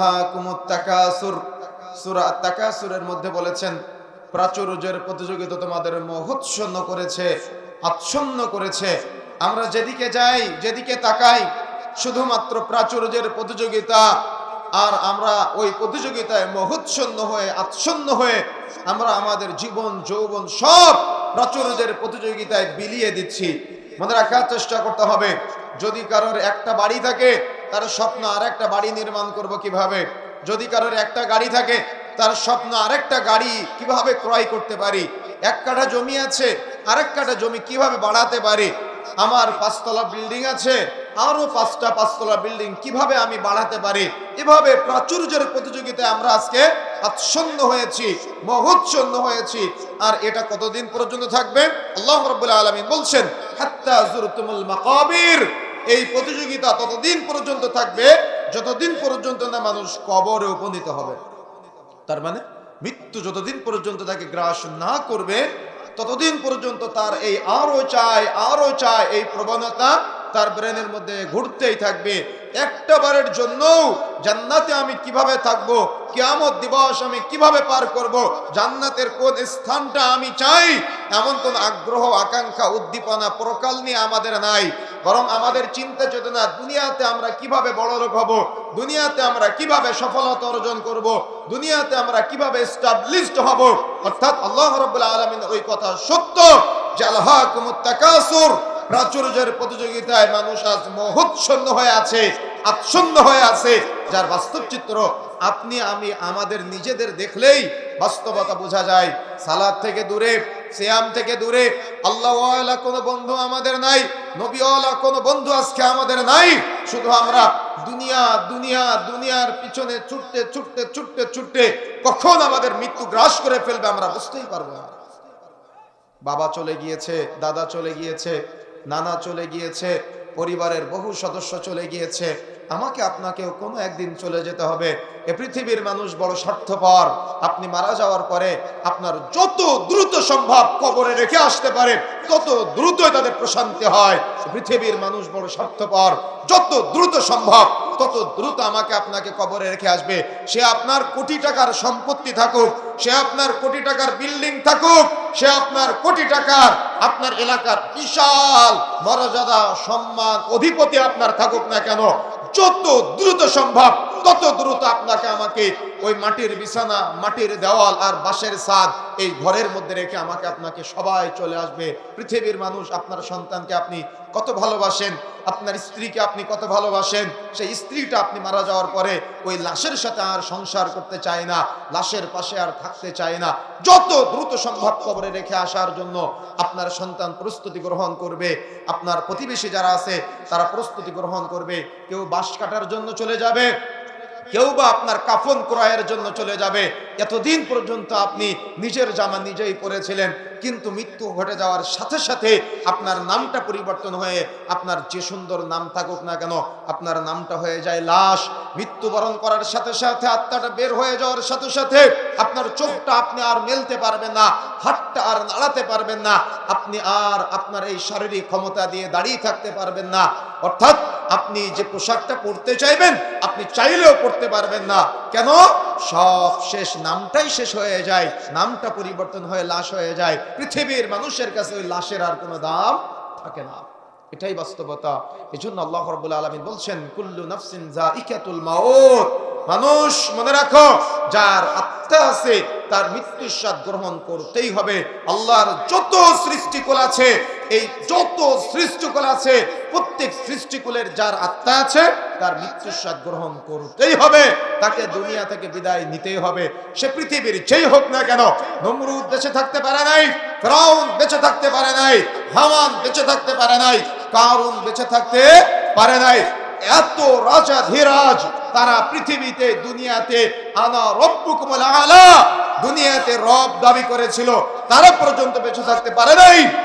আলহাকুমুত তাকাসুর সূরা তাকাসুরের মধ্যে বলেছেন, প্রাচুর্যের প্রতিযোগিতা তোমাদের মোহচ্ছন্ন করেছে, আচ্ছন্ন করেছে। আমরা যেদিকে যাই, যেদিকে তাকাই, শুধুমাত্র প্রাচুর্যের প্রতিযোগিতা, আর আমরা ওই প্রতিযোগিতায় মোহচ্ছন্ন হয়ে, আচ্ছন্ন হয়ে আমরা আমাদের জীবন, যৌবন সব প্রাচুর্যের প্রতিযোগিতায় বিলিয়ে দিচ্ছি। মনে রাখার চেষ্টা করতে হবে, যদি কারোর একটা বাড়ি থাকে তার স্বপ্ন আর একটা বাড়ি নির্মাণ করব কীভাবে? যদি কারোর একটা গাড়ি থাকে, তার স্বপ্ন আরেকটা গাড়ি কীভাবে ক্রয় করতে পারি? এক কাঠা জমি আছে, আরেক কাঠা জমি কীভাবে বাড়াতে পারি? আমার পাঁচতলা বিল্ডিং আছে আরও পাঁচটা পাঁচতলা বিল্ডিং কীভাবে আমি বাড়াতে পারি? এভাবে প্রাচুর্যের প্রতিযোগিতায় আমরা আজকে আচ্ছন্ন হয়েছি, মহোচ্ছন্ন হয়েছি। আর এটা কতদিন পর্যন্ত থাকবে? আল্লাহ রাব্বুল আলামিন বলছেন, হাত্তা মাকাবির। এই প্রতিযোগিতা ততদিন পর্যন্ত থাকবে, যতদিন পর্যন্ত না মানুষ কবরে উপনীত হবে। তার মানে মৃত্যু যতদিন পর্যন্ত তাকে গ্রাস না করবে, ততদিন পর্যন্ত তার এই আরও চাই আরও চাই এই প্রবণতা তার ব্রেনের মধ্যে ঘুরতেই থাকবে। একটা বারের জন্য জান্নাতে আমি কীভাবে থাকব, কিয়ামত দিবস আমি কীভাবে পার করব, জান্নাতের কোন স্থানটা আমি চাই, এমন কোন আগ্রহ, আকাঙ্ক্ষা, উদ্দীপনা, প্রকাল নিয়ে আমাদের নাই। বরং আমাদের চিন্তা চেতনা, দুনিয়াতে আমরা কীভাবে বড় লোক হব, দুনিয়াতে আমরা কীভাবে সফলতা অর্জন করব, দুনিয়াতে আমরা কীভাবে এস্টাবলিশড হব, অর্থাৎ আল্লাহ রাব্বুল আলামিন ওই কথা সত্য যে আল্লাহকুমুত তাকাসুর, প্রাচুর্যের প্রতিযোগিতায় মানুষ আজ মোহচ্ছন্ন হয়ে আছে, আচ্ছন্ন হয়ে আছে। যার বাস্তব চিত্র, আপনি, আমি, আমাদের নিজেদের দেখলেই বাস্তবতা বোঝা যায়। সালাদ থেকে দূরে সিয়াম থেকে দূরে, আল্লাহওয়ালা কোনো বন্ধু আমাদের নাই, নবীওয়ালা কোনো বন্ধু আজকে আমাদের নাই। শুধু আমরা দুনিয়া দুনিয়া, দুনিয়ার পিছনে ছুটতে ছুটতে ছুটতে ছুটতে কখন আমাদের মৃত্যু গ্রাস করে ফেলবে আমরা বুঝতেই পারব না। বাবা চলে গিয়েছে, দাদা চলে গিয়েছে, নানা চলে গিয়েছে পরিবারের বহু সদস্য চলে গিয়েছে। আমাকে আপনাকেও কোনো একদিন চলে যেতে হবে। এ পৃথিবীর মানুষ বড় স্বার্থপর। আপনি মারা যাওয়ার পরে আপনার যত দ্রুত সম্ভব কবরে রেখে আসতে পারে, তত দ্রুতই তাদের প্রশান্তি হয়। পৃথিবীর মানুষ বড় স্বার্থপর। যত দ্রুত সম্ভব তত দ্রুত আমাকে আপনাকে কবরে রেখে আসবে? সে আপনার কোটি টাকার সম্পত্তি থাকুক, সে আপনার কোটি টাকার বিল্ডিং থাকুক, সে আপনার কোটি টাকার আপনার এলাকার বিশাল মর্যাদা, সম্মান, অধিপতি আপনার থাকুক না কেন? যত দ্রুত সম্ভব, তত দ্রুত আপনাকে আমাকে ওই মাটির বিছানা, মাটির দেওয়াল আর বাঁশের ছাদ এই ঘরের মধ্যে রেখে আমাকে আপনাকে সবাই চলে আসবে। পৃথিবীর মানুষ, আপনার সন্তানকে আপনি কত ভালোবাসেন, আপনার স্ত্রীকে আপনি কত ভালোবাসেন, সেই স্ত্রীটা আপনি মারা যাওয়ার পরে ওই লাশের সাথে আর সংসার করতে চায় না, লাশের পাশে আর থাকতে চায় না। যত দ্রুত সম্ভব কবরে রেখে আসার জন্য আপনার সন্তান প্রস্তুতি গ্রহণ করবে। আপনার প্রতিবেশী যারা আছে, তারা প্রস্তুতি গ্রহণ করবে। কেউ বাঁশ কাটার জন্য চলে যাবে কেউ বা আপনার কাফন ক্রয়ের জন্য চলে যাবে। এতদিন পর্যন্ত আপনি নিজের জামা নিজেই পরেছিলেন, কিন্তু মৃত্যু ঘটে যাওয়ার সাথে সাথে আপনার নামটা পরিবর্তন হয়ে আপনার যে সুন্দর নাম থাকুক না কেন, আপনার নামটা হয়ে যায় লাশ। মৃত্যুবরণ করার সাথে সাথে আত্মাটা বের হয়ে যাওয়ার সাথে সাথে আপনার চোখটা আপনি আর মেলতে পারবেন না, হাতটা আর নাড়াতে পারবেন না, আপনি আর আপনার এই শারীরিক ক্ষমতা দিয়ে দাঁড়িয়ে থাকতে পারবেন না। অর্থাৎ আপনি যে পোশাকটা পরতে চাইবেন, আপনি চাইলেও পড়তে পারবেন না। কেন? সব শেষ নামটাই শেষ হয়ে যায়, নামটা পরিবর্তন হয়ে লাশ হয়ে যায়। পৃথিবীর মানুষের কাছে ওই লাশের আর কোনো দাম থাকে না। এটাই বাস্তবতা। এই জন্য আল্লাহ রব্বুল আলমিন বলছেন, কুল্লু নাফসিন জাইকাতুল মাউত। মানুষ মনে রাখো, যার আত্মা আছে, তার মৃত্যুর স্বাদ গ্রহণ করতেই হবে। আল্লাহর যত সৃষ্টিকুল আছে, এই যত সৃষ্টিকুল আছে, প্রত্যেক সৃষ্টিকুলের যার আত্মা আছে, তার মৃত্যুর স্বাদ গ্রহণ করতেই হবে। তাকে দুনিয়া থেকে বিদায় নিতেই হবে। সে পৃথিবীর যেই হোক না কেন, নমরুদ বেঁচে থাকতে পারে নাই, ফেরাউন বেঁচে থাকতে পারে নাই, হামান বেঁচে থাকতে পারে নাই কারুন বেঁচে থাকতে পারে নাই। এত রাজা ধীরাজ তারা পৃথিবীতে, দুনিয়াতে আনা রব্বুকুমল আলা, দুনিয়াতে রব দাবি করেছিল। তারা পর্যন্ত বেঁচে থাকতে পারে নাই।